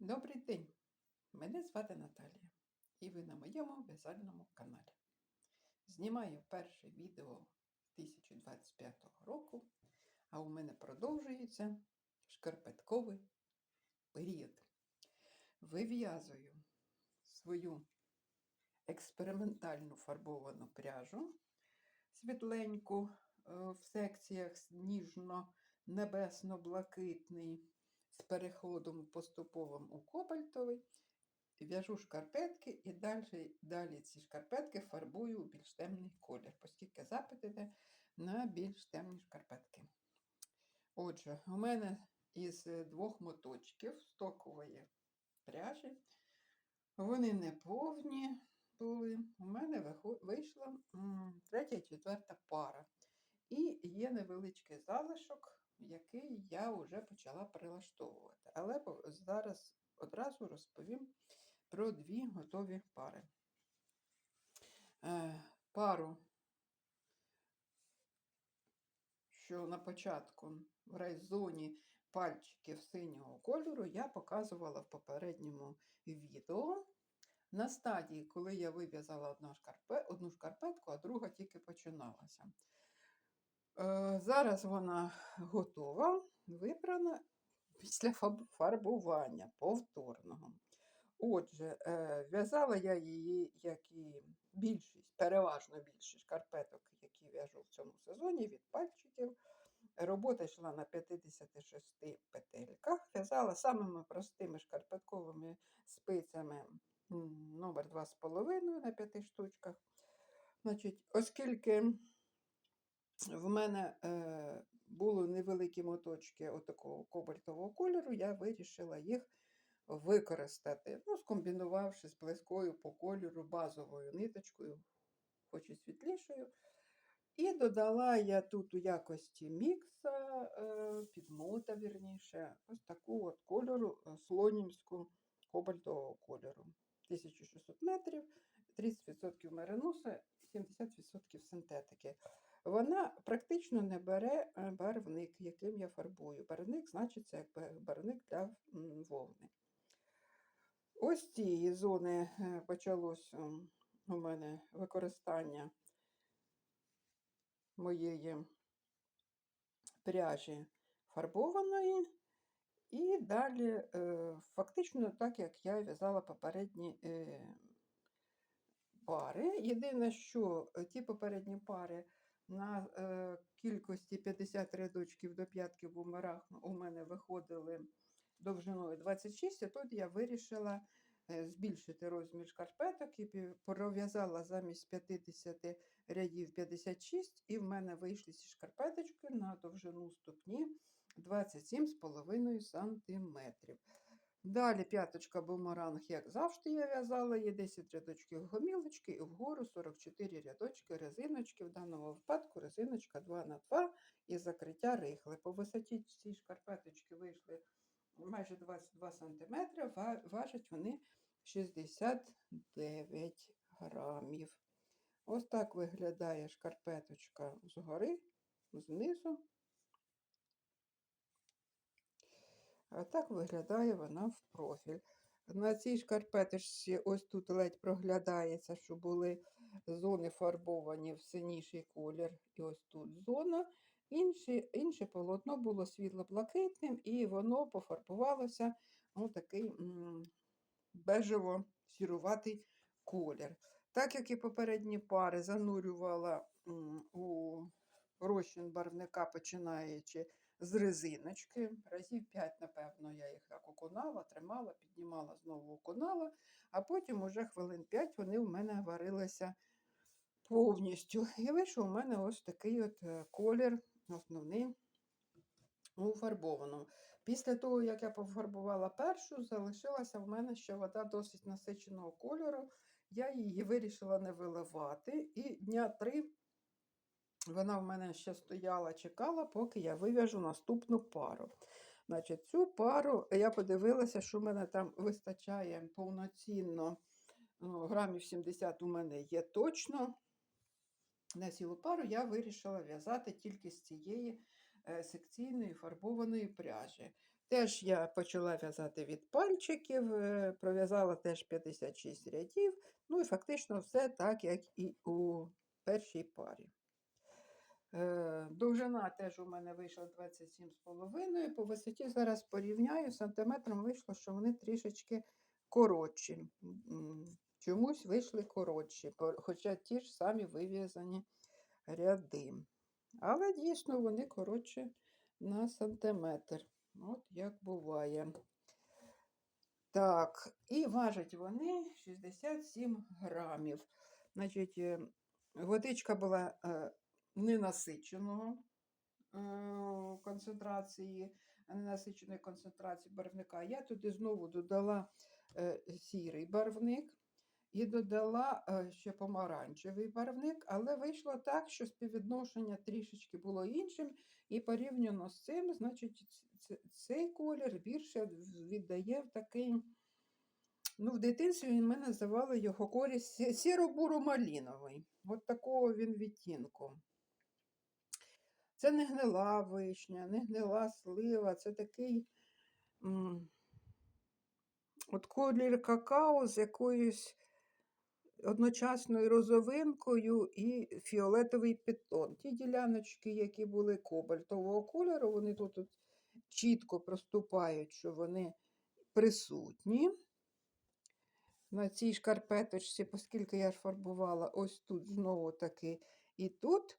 Добрий день! Мене звати Наталія, і ви на моєму в'язальному каналі. Знімаю перше відео 2025 року, а у мене продовжується шкарпетковий період. Вив'язую свою експериментальну фарбовану пряжу світленьку е, в секціях ніжно-небесно-блакитний з переходом поступовим у кобальтовий. В'яжу шкарпетки і далі, далі ці шкарпетки фарбую у більш темний колір, оскільки запит іде на більш темні шкарпетки. Отже, у мене із двох моточків стокової пряжі, вони не повні були. У мене вийшла третя і четверта пара. І є невеличкий залишок, який я вже почала прилаштовувати. Але зараз одразу розповім про дві готові пари. Е, пару, що на початку в райзоні пальчиків синього кольору, я показувала в попередньому відео. На стадії, коли я вив'язала одну шкарпетку, а друга тільки починалася. Е, Зараз вона готова, вибрана після фарбування повторного. Отже, е, в'язала я її, як і більшість, переважно більшість шкарпеток, які в'яжу в цьому сезоні від пальчиків. Робота йшла на 56 петельках. В'язала самими простими шкарпетковими спицями номер 2,5 на 5 штучках. Значить, оскільки в мене е, були невеликі моточки отакого кобальтового кольору, я вирішила їх використати, ну, скомбінувавши з близькою по кольору базовою ниточкою, хоч і світлішою. І додала я тут у якості мікса, е, підмота, вірніше, ось таку от кольору е, слонімську кобальтового кольору. 1600 метрів, 30% меринуса, 70% синтетики. Вона практично не бере е, барвник, яким я фарбую. Барвник значить це як ба- барвник для вовни. Ось цієї зони е, почалось у мене використання моєї пряжі фарбованої. І далі, е, фактично, так як я в'язала попередні пари. Єдине, що ті попередні пари на е, кількості 50 рядочків до п'ятки бумерах у мене виходили довжиною 26, а тут я вирішила е, збільшити розмір шкарпеток і пров'язала замість 50 рядів 56, і в мене вийшли ці шкарпеточки на довжину ступні 27,5 см. Далі п'яточка бумеранг, як завжди, я в'язала, є 10 рядочків гомілочки і вгору 44 рядочки резиночки. В даному випадку резиночка 2 на 2 і закриття рихле. По висоті ці шкарпеточки вийшли майже 22 см, важать вони 69 грамів. Ось так виглядає шкарпеточка згори, знизу. А так виглядає вона в профіль. На цій шкарпеточці ось тут ледь проглядається, що були зони фарбовані в синіший колір, і ось тут зона. Інше, інше полотно було світло-блакитним, і воно пофарбувалося у такий бежево-сіруватий колір. Так як і попередні пари занурювала у розчин барвника, починаючи з резиночки. Разів 5, напевно, я їх так окунала, тримала, піднімала, знову окунала, а потім уже хвилин 5 вони в мене варилися повністю. І вийшов у мене ось такий от е, колір основний у фарбованому. Після того, як я пофарбувала першу, залишилася в мене ще вода досить насиченого кольору. Я її вирішила не виливати. І дня три вона в мене ще стояла, чекала, поки я вив'яжу наступну пару. Значить, цю пару я подивилася, що в мене там вистачає повноцінно ну, грамів 70 у мене є точно. На цілу пару я вирішила в'язати тільки з цієї е, секційної фарбованої пряжі. Теж я почала в'язати від пальчиків, е, пров'язала теж 56 рядів. Ну і фактично все так, як і у першій парі. Е, Довжина теж у мене вийшла 27,5. По висоті зараз порівняю, сантиметром вийшло, що вони трішечки коротші. Чомусь вийшли коротші, хоча ті ж самі вив'язані ряди. Але дійсно вони коротші на сантиметр. От як буває. Так, і важать вони 67 грамів. Значить, е, водичка була е, ненасиченого е, концентрації, ненасиченої концентрації барвника. Я туди знову додала е, сірий барвник і додала е, ще помаранчевий барвник, але вийшло так, що співвідношення трішечки було іншим, і порівняно з цим, значить, цей колір більше віддає в такий. Ну, в дитинстві ми називали його колір сі- сіро-буро-маліновий. От такого він відтінку. Це не гнила вишня, не гнила слива, це такий м, от колір какао з якоюсь одночасною розовинкою і фіолетовий підтон. Ті діляночки, які були кобальтового кольору, вони тут от чітко проступають, що вони присутні. На цій шкарпеточці, оскільки я ж фарбувала ось тут знову таки і тут.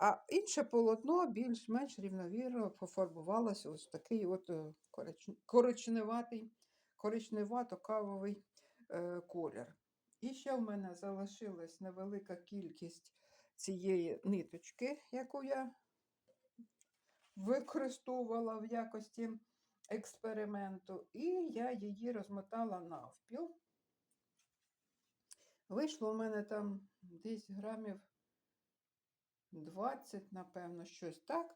А інше полотно більш-менш рівновірно пофарбувалося ось такий от е, корич- коричневатий, коричневато-кавовий е, колір. І ще в мене залишилась невелика кількість цієї ниточки, яку я використовувала в якості експерименту, і я її розмотала навпіл. Вийшло у мене там десь грамів 20, напевно, щось так.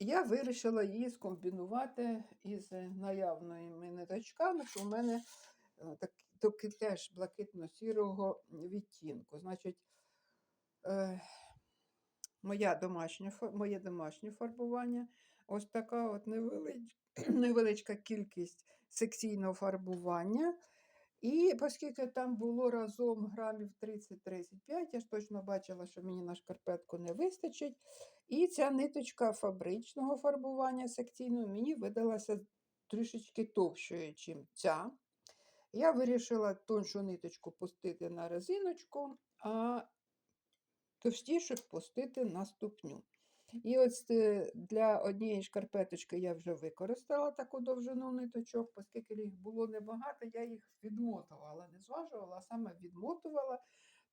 Я вирішила її скомбінувати із наявними ниточками, що в мене е, так, таки теж блакитно-сірого відтінку. Значить, е, моя домашня, моє домашнє фарбування. Ось така от невелич, невеличка кількість секційного фарбування. І оскільки там було разом грамів 30-35, я ж точно бачила, що мені на шкарпетку не вистачить. І ця ниточка фабричного фарбування секційного мені видалася трішечки товщою, ніж ця. Я вирішила тоншу ниточку пустити на резиночку, а товстішу пустити на ступню. І ось е, для однієї шкарпеточки я вже використала таку довжину ниточок, оскільки їх було небагато, я їх відмотувала, не зважувала, а саме відмотувала.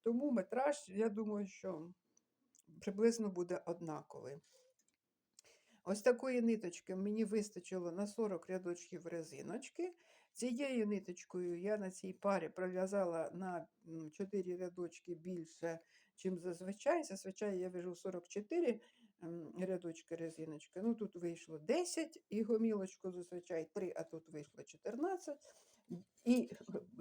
Тому метраж, я думаю, що приблизно буде однаковий. Ось такої ниточки мені вистачило на 40 рядочків резиночки. Цією ниточкою я на цій парі пров'язала на 4 рядочки більше, ніж зазвичай. Зазвичай я вяжу 44 м, рядочки резиночки. Ну, тут вийшло 10, і гомілочку зазвичай 3, а тут вийшло 14. І,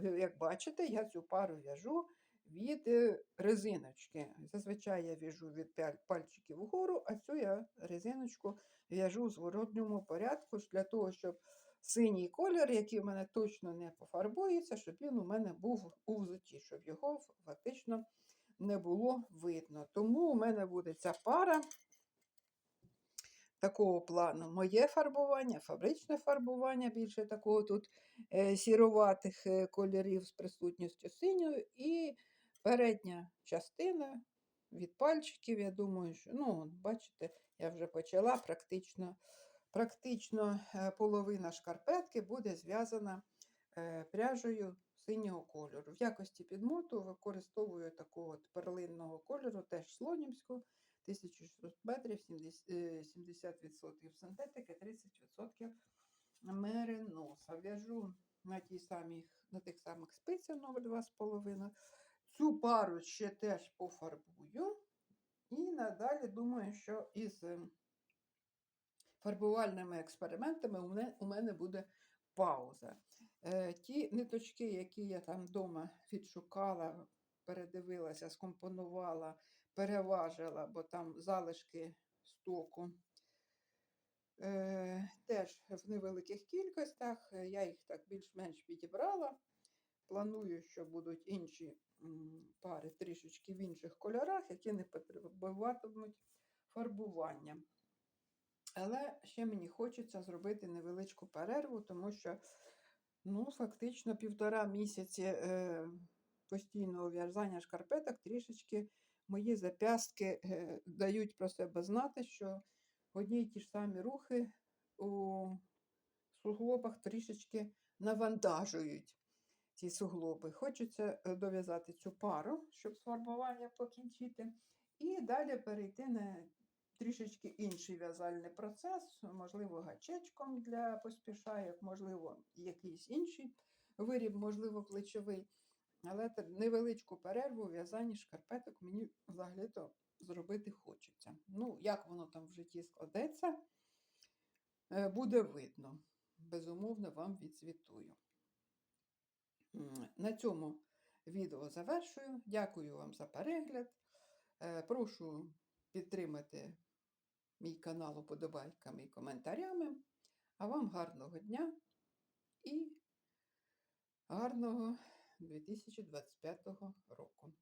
е, як бачите, я цю пару в'яжу від е, резиночки. Зазвичай я в'яжу від пальчиків вгору, а цю я резиночку в'яжу в зворотньому порядку для того, щоб синій колір, який в мене точно не пофарбується, щоб він у мене був у взуті, щоб його фактично не було видно. Тому у мене буде ця пара такого плану. Моє фарбування, фабричне фарбування, більше такого тут е, сіроватих е, кольорів з присутністю синього, і передня частина від пальчиків, я думаю, що, ну, бачите, я вже почала практично, практично е, половина шкарпетки буде зв'язана пряжею синього кольору. В якості підмоту використовую такого от перлинного кольору, теж слонімського, 1600 метрів, 70%, е, 70% синтетики, 30% мериноса. В'яжу на, тій самій, на тих самих спицях номер 2,5. Цю пару ще теж пофарбую. І надалі думаю, що із ем, фарбувальними експериментами у мене, у мене буде пауза. Е, ті ниточки, які я там вдома відшукала, передивилася, скомпонувала, переважила, бо там залишки стоку е, теж в невеликих кількостях. Е, Я їх так більш-менш підібрала. Планую, що будуть інші пари трішечки в інших кольорах, які не потребуватимуть фарбування. Але ще мені хочеться зробити невеличку перерву, тому що ну, фактично півтора місяці е, постійного в'язання шкарпеток трішечки мої зап'ястки е, дають про себе знати, що одні й ті ж самі рухи у суглобах трішечки навантажують ці суглоби. Хочеться е, дов'язати цю пару, щоб з фарбуванням покінчити, і далі перейти на трішечки інший в'язальний процес, можливо, гачечком для поспішайок, можливо, якийсь інший виріб, можливо, плечовий. Але невеличку перерву у в'язанні шкарпеток мені взагалі-то зробити хочеться. Ну, як воно там в житті складеться, е, буде видно. Безумовно, вам відзвітую. На цьому відео завершую. Дякую вам за перегляд. Е, Прошу підтримати мій канал уподобайками і коментарями. А вам гарного дня і гарного 2025 року.